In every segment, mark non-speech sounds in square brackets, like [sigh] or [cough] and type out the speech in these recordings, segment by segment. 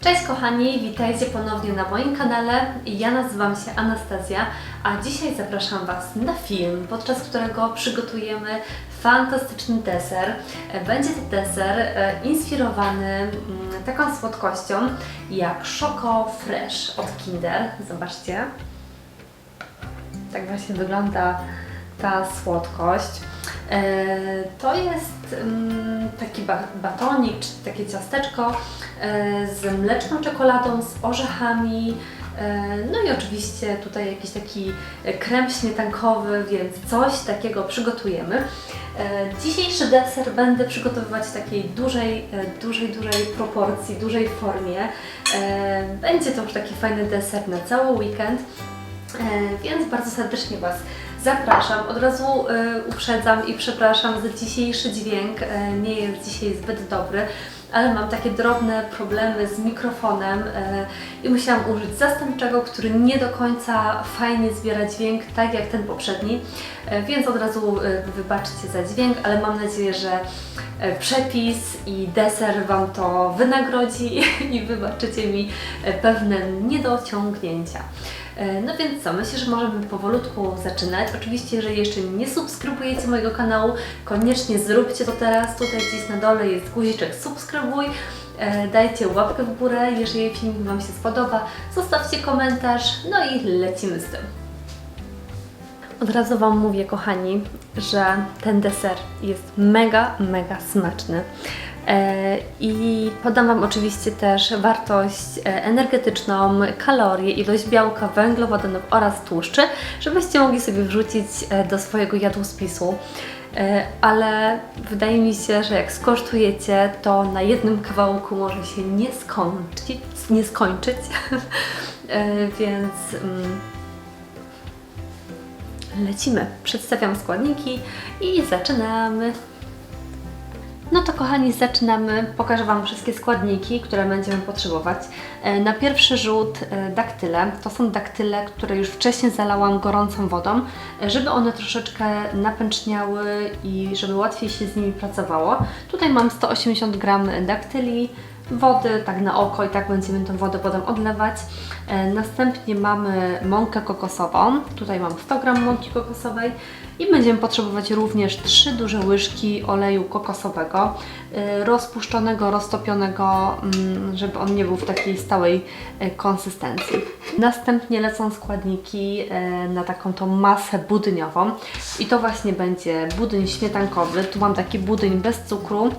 Cześć kochani, witajcie ponownie na moim kanale. Ja nazywam się Anastazja, a dzisiaj zapraszam Was na film, podczas którego przygotujemy fantastyczny deser. Będzie to deser e, inspirowany mm, taką słodkością jak Choco Fresh od Kinder. Zobaczcie. Tak właśnie wygląda ta słodkość. E, To jest mm, taki ba- batonik, czy takie ciasteczko e, z mleczną czekoladą, z orzechami. e, No i oczywiście tutaj jakiś taki krem śmietankowy, więc coś takiego przygotujemy. Dzisiejszy deser będę przygotowywać w takiej dużej, dużej, dużej proporcji, dużej formie. Będzie to już taki fajny deser na cały weekend. Więc bardzo serdecznie Was zapraszam. Od razu e, uprzedzam i przepraszam za dzisiejszy dźwięk. E, Nie jest dzisiaj zbyt dobry, ale mam takie drobne problemy z mikrofonem e, i musiałam użyć zastępczego, który nie do końca fajnie zbiera dźwięk, tak jak ten poprzedni. E, Więc od razu e, wybaczcie za dźwięk, ale mam nadzieję, że e, przepis i deser Wam to wynagrodzi [laughs] i wybaczycie mi e, pewne niedociągnięcia. E, No więc co, myślę, że możemy powolutku zaczynać. Oczywiście, jeżeli jeszcze nie subskrybujecie mojego kanału, koniecznie zróbcie to teraz. Tutaj gdzieś na dole jest guziczek subskrybuj. E, Dajcie łapkę w górę, jeżeli film Wam się spodoba. Zostawcie komentarz, no i lecimy z tym. Od razu Wam mówię, kochani, że ten deser jest mega, mega smaczny. E, I podam Wam oczywiście też wartość e, energetyczną, kalorie, ilość białka, węglowodanów oraz tłuszczy, żebyście mogli sobie wrzucić e, do swojego jadłospisu. Ale wydaje mi się, że jak skosztujecie, to na jednym kawałku może się nie skończyć, nie skończyć. [laughs] Więc mm, lecimy. Przedstawiam składniki i zaczynamy. No to kochani, zaczynamy. Pokażę Wam wszystkie składniki, które będziemy potrzebować. E, Na pierwszy rzut e, daktyle. To są daktyle, które już wcześniej zalałam gorącą wodą, e, żeby one troszeczkę napęczniały i żeby łatwiej się z nimi pracowało. Tutaj mam 180 gram daktyli, wody, tak na oko i tak będziemy tą wodę potem odlewać. E, Następnie mamy mąkę kokosową. Tutaj mam 100 gram mąki kokosowej i będziemy potrzebować również 3 duże łyżki oleju kokosowego, e, rozpuszczonego, roztopionego, mm, żeby on nie był w takiej stałej e, konsystencji. Następnie lecą składniki na taką tą masę budyniową i to właśnie będzie budyń śmietankowy. Tu mam taki budyń bez cukru,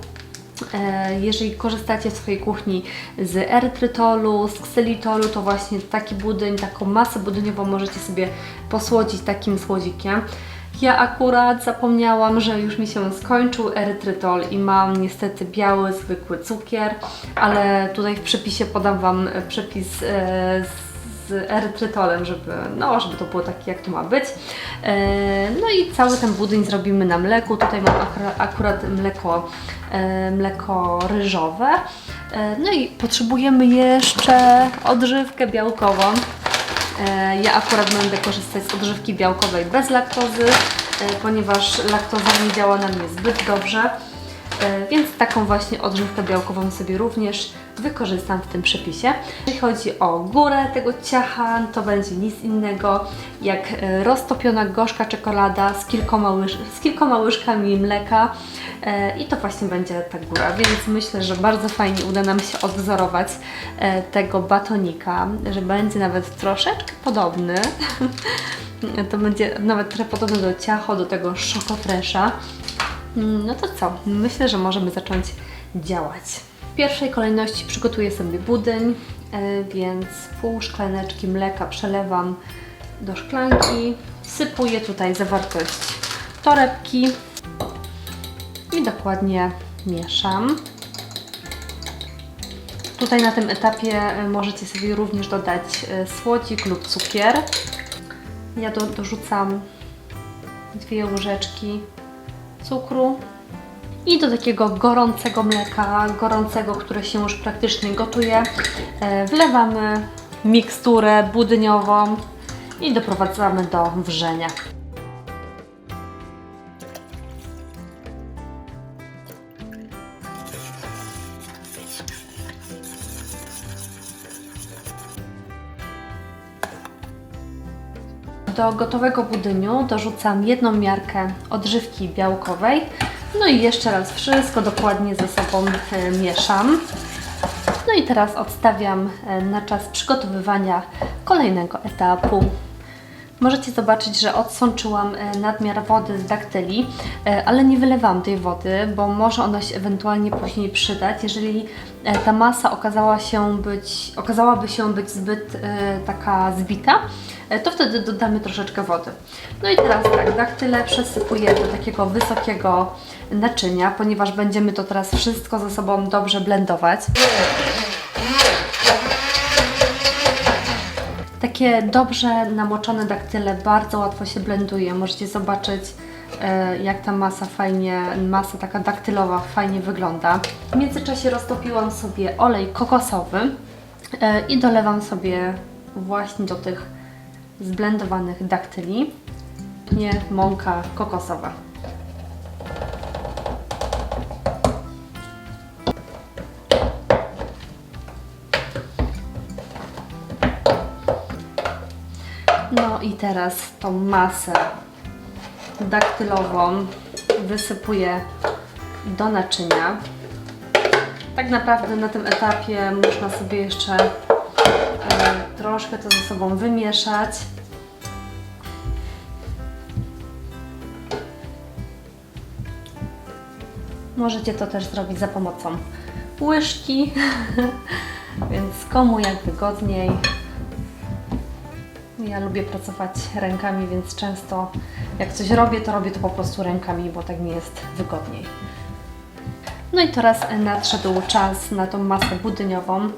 Jeżeli korzystacie w swojej kuchni z erytrytolu, z ksylitolu, to właśnie taki budyń, taką masę budyniową możecie sobie posłodzić takim słodzikiem. Ja akurat zapomniałam, że już mi się skończył erytrytol i mam niestety biały, zwykły cukier, ale tutaj w przepisie podam Wam e, przepis e, z erytrytolem, żeby, no, żeby to było takie, jak to ma być. E, No i cały ten budyń zrobimy na mleku. Tutaj mam akurat mleko, e, mleko ryżowe. E, No i potrzebujemy jeszcze odżywkę białkową. Ja akurat będę korzystać z odżywki białkowej bez laktozy, ponieważ laktoza nie działa na mnie zbyt dobrze. Więc taką właśnie odżywkę białkową sobie również wykorzystam w tym przepisie. Jeśli chodzi o górę tego ciacha, to będzie nic innego jak e, roztopiona gorzka czekolada z kilkoma, łyż z kilkoma łyżkami mleka E, i to właśnie będzie ta góra, więc myślę, że bardzo fajnie uda nam się odwzorować e, tego batonika, że będzie nawet troszeczkę podobny. [laughs] to będzie nawet trochę podobny do ciacho, do tego szokofresza. Mm, No to co? Myślę, że możemy zacząć działać. W pierwszej kolejności przygotuję sobie budyń, e, więc pół szklaneczki mleka przelewam do szklanki. Sypuję tutaj zawartość torebki i dokładnie mieszam. Tutaj na tym etapie e, możecie sobie również dodać e, słodzik lub cukier. Ja do, dorzucam dwie łyżeczki cukru i do takiego gorącego mleka, gorącego, które się już praktycznie gotuje, e, wlewamy miksturę budyniową i doprowadzamy do wrzenia. Do gotowego budyniu dorzucam jedną miarkę odżywki białkowej no i jeszcze raz wszystko dokładnie ze sobą e, mieszam. No i teraz odstawiam e, na czas przygotowywania kolejnego etapu. Możecie zobaczyć, że odsączyłam e, nadmiar wody z daktyli, e, ale nie wylewam tej wody, bo może ona się ewentualnie później przydać. Jeżeli e, ta masa okazała się być, okazałaby się być zbyt taka zbita, to wtedy dodamy troszeczkę wody. No i teraz tak, daktyle przesypuję do takiego wysokiego naczynia, ponieważ będziemy to teraz wszystko ze sobą dobrze blendować. Takie dobrze namoczone daktyle bardzo łatwo się blenduje. Możecie zobaczyć, e, jak ta masa fajnie, masa taka daktylowa fajnie wygląda. W międzyczasie roztopiłam sobie olej kokosowy e, i dolewam sobie właśnie do tych zblendowanych daktyli. Nie mąka kokosowa. No i teraz tą masę daktylową wysypuję do naczynia. Tak naprawdę na tym etapie można sobie jeszcze e, troszkę to ze sobą wymieszać. Możecie to też zrobić za pomocą łyżki, [laughs] więc komu jak wygodniej. Ja lubię pracować rękami, więc często jak coś robię, to robię to po prostu rękami, bo tak mi jest wygodniej. No i teraz nadszedł czas na tą masę budyniową.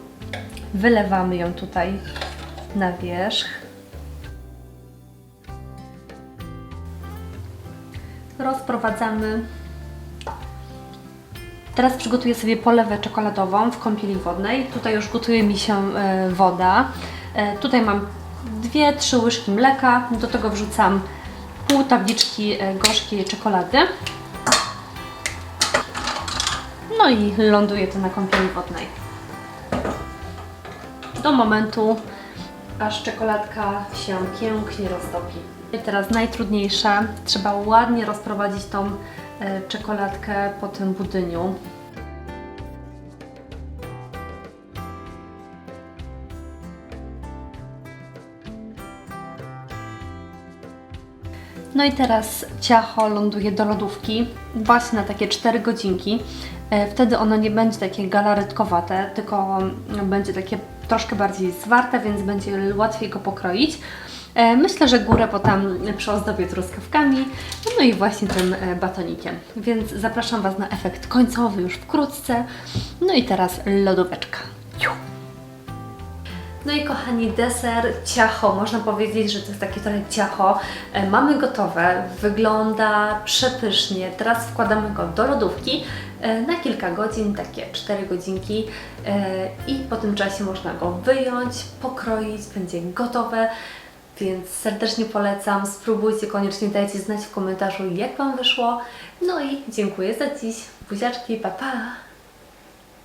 Wylewamy ją tutaj na wierzch. Rozprowadzamy. Teraz przygotuję sobie polewę czekoladową w kąpieli wodnej. Tutaj już gotuje mi się e, woda. E, tutaj mam dwie, trzy łyżki mleka. Do tego wrzucam pół tabliczki e, gorzkiej czekolady. No i ląduje to na kąpieli wodnej. Do momentu, aż czekoladka się pięknie roztopi. I teraz najtrudniejsze, trzeba ładnie rozprowadzić tą e, czekoladkę po tym budyniu. No i teraz ciacho ląduje do lodówki właśnie na takie 4 godzinki. E, Wtedy ono nie będzie takie galaretkowate, tylko mm, będzie takie troszkę bardziej zwarte, więc będzie łatwiej go pokroić. E, Myślę, że górę potem przyozdobię truskawkami, no i właśnie tym e, batonikiem. Więc zapraszam Was na efekt końcowy już wkrótce. No i teraz lodóweczka. No i kochani, deser ciacho, można powiedzieć, że to jest takie trochę ciacho. E, Mamy gotowe, wygląda przepysznie. Teraz wkładamy go do lodówki e, na kilka godzin, takie 4 godzinki e, i po tym czasie można go wyjąć, pokroić, będzie gotowe. Więc serdecznie polecam, spróbujcie, koniecznie dajcie znać w komentarzu jak Wam wyszło. No i dziękuję za dziś. Buziaczki, pa pa!